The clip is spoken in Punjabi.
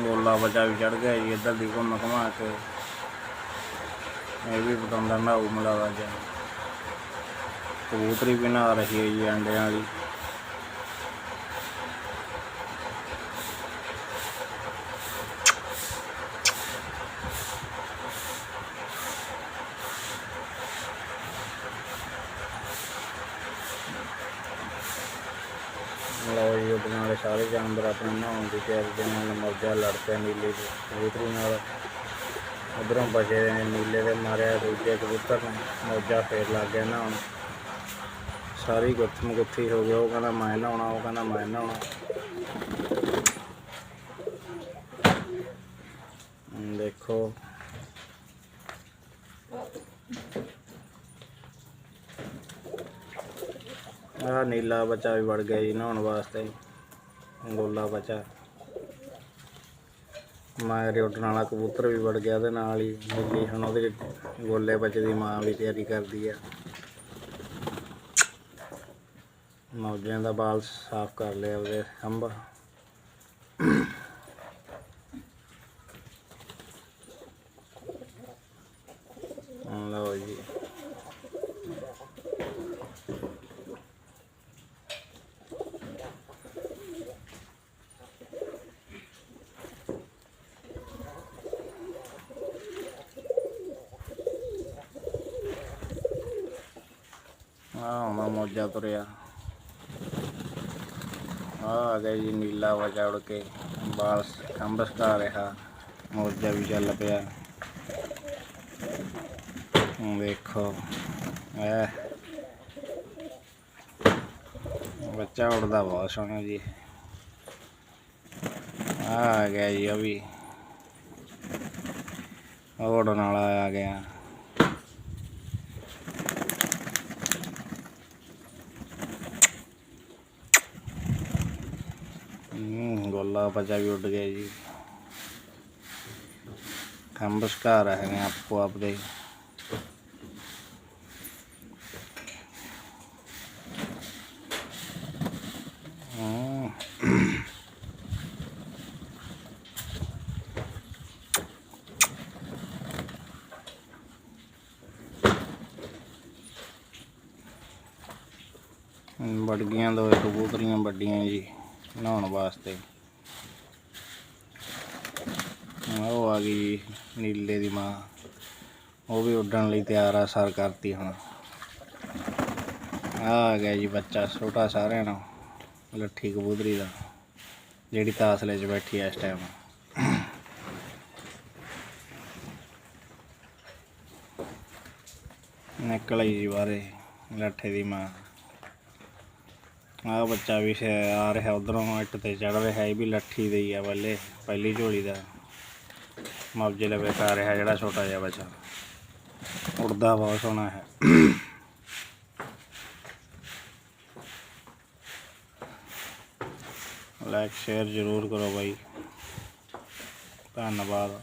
ਗੋਲਾ ਬਚਾ ਵੀ ਚੜ ਗਿਆ ਜੀ, ਇੱਧਰ ਦੀ ਘੁੰਮ ਘੁਮਾ ਕੇ। ਇਹ ਵੀ ਪਤੰਦਰ ਨਾਉ ਮਲਾਵਾ ਜਾ ਕਬੂਤਰੀ ਵੀ ਨਾ ਰਹੀ ਹੈ ਜੀ, ਅੰਡਿਆਂ ਵਾਲੀ ਲਓ ਜੀ, ਉਹਦੇ ਨਾਲ ਸਾਰੇ ਜਾਨਵਰ ਆਪਣੇ ਨਹਾਉਣ ਦੀ ਤਿਆਰੀ ਦੇ ਨਾਲ ਮੌਜਾ ਲੜ ਪਿਆ ਨੀਲੇ ਦੀ ਕਬੂਤਰੀ ਨਾਲ। ਉਧਰੋਂ ਬਚੇ ਨੇ ਨੀਲੇ ਦੇ ਮਾਰਿਆ ਦੂਜੇ ਕਬੂਤਰ ਨੇ ਮੌਜਾ ਫੇਰ ਲੱਗ ਗਿਆ ਨਹਾਉਣ। ਸਾਰੀ ਗੁੱਥਮ ਗੁੱਥੀ ਹੋ ਗਈ, ਉਹ ਕਹਿੰਦਾ ਮੈਂ ਨਹਾਉਣਾ, ਉਹ ਕਹਿੰਦਾ ਮੈਂ ਨਹਾਉਣਾ। ਦੇਖੋ ਆਹ ਨੀਲਾ ਬੱਚਾ ਵੀ ਵੜ ਗਿਆ ਜੀ, ਨਹਾਉਣ ਵਾਸਤੇ। ਗੋਲਾ ਬੱਚਾ। ਮਾਂ ਉੱਡਣ ਵਾਲਾ ਕਬੂਤਰ ਵੀ ਵੜ ਗਿਆ, ਉਹਦੇ ਨਾਲ ਹੀ ਨੀਲੀ ਹੁਣ ਉਹਦੇ ਗੋਲੇ ਬੱਚੇ ਦੀ ਮਾਂ ਵੀ ਤਿਆਰੀ ਕਰਦੀ ਆ। ਮੌਜਿਆਂ ਦਾ ਬਾਲ ਸਾਫ਼ ਕਰ ਲਿਆ ਉਹਦੇ ਖੰਭਾ ਹੁਣ ਲਓ ਜੀ ਆਹ ਹੁਣ ਤੁਰਿਆ। ਆ ਗਿਆ ਜੀ ਨੀਲਾ ਵਜਾ ਉੜ ਕੇ। ਬਾਲ ਖੰਭ ਸਕਾ ਰਿਹਾ। ਮੌਜਾ ਵੀ ਚੱਲ ਪਿਆ। ਹੁਣ ਐ ਬੱਚਾ ਉੜਦਾ ਬਹੁਤ ਸੋਹਣਾ ਜੀ। ਆ ਆ ਗਿਆ ਜੀ ਉਹ ਵੀ। ਉਹ ਉੜਨ ਵਾਲਾ ਆ ਗਿਆ। ਹੂੰ ਗੋਲਾ ਬਚਾ ਵੀ ਉੱਡ ਗਿਆ ਜੀ ਖੰਭ ਸਕਾ ਰਹੇ ਨੇ ਆਪੋ ਆਪਦੇ ਹੂੰ ਵੜ ਗਈਆਂ ਦੋ ਕਬੂਤਰੀਆਂ ਵੱਡੀਆਂ ਜੀ ਨਹਾਉਣ ਵਾਸਤੇ। ਉਹ ਆ ਗਈ ਜੀ, ਨੀਲੇ ਦੀ ਮਾਂ। ਉਹ ਵੀ ਉੱਡਣ ਲਈ ਤਿਆਰ ਆ ਸਰ ਕਰਤੀ ਹੁਣ। ਆ ਆ ਗਿਆ ਜੀ ਬੱਚਾ ਛੋਟਾ ਸਾਰਿਆਂ ਨਾਲੋਂ ਲੱਠੀ ਕਬੂਤਰੀ ਦਾ ਜਿਹੜੀ ਤਾਸਲੇ 'ਚ ਬੈਠੀ ਆ ਇਸ ਟਾਈਮ ਨਿਕਲ ਆਈ ਜੀ ਬਾਹਰੇ ਲੱਠੇ ਦੀ ਮਾਂ। ਆ ਬੱਚਾ ਵੀ ਆ ਰਿਹਾ ਉਧਰੋਂ, ਇੱਟ ਤੇ ਚੜ ਰਿਹਾ ਇਹ ਵੀ ਲੱਠੀ ਦੇ ਹੀ ਆ ਬੱਲੇ ਪਹਿਲੀ ਝੋਲੀ ਦਾ। ਮੌਜੇ ਲਵੇ ਪਾ ਰਿਹਾ ਜਿਹੜਾ ਛੋਟਾ ਜਿਹਾ ਬੱਚਾ। ਉੜਦਾ ਬਹੁਤ ਸੋਹਣਾ ਹੈ। ਲਾਈਕ ਸ਼ੇਅਰ ਜ਼ਰੂਰ ਕਰੋ ਬਾਈ। ਧੰਨਵਾਦ।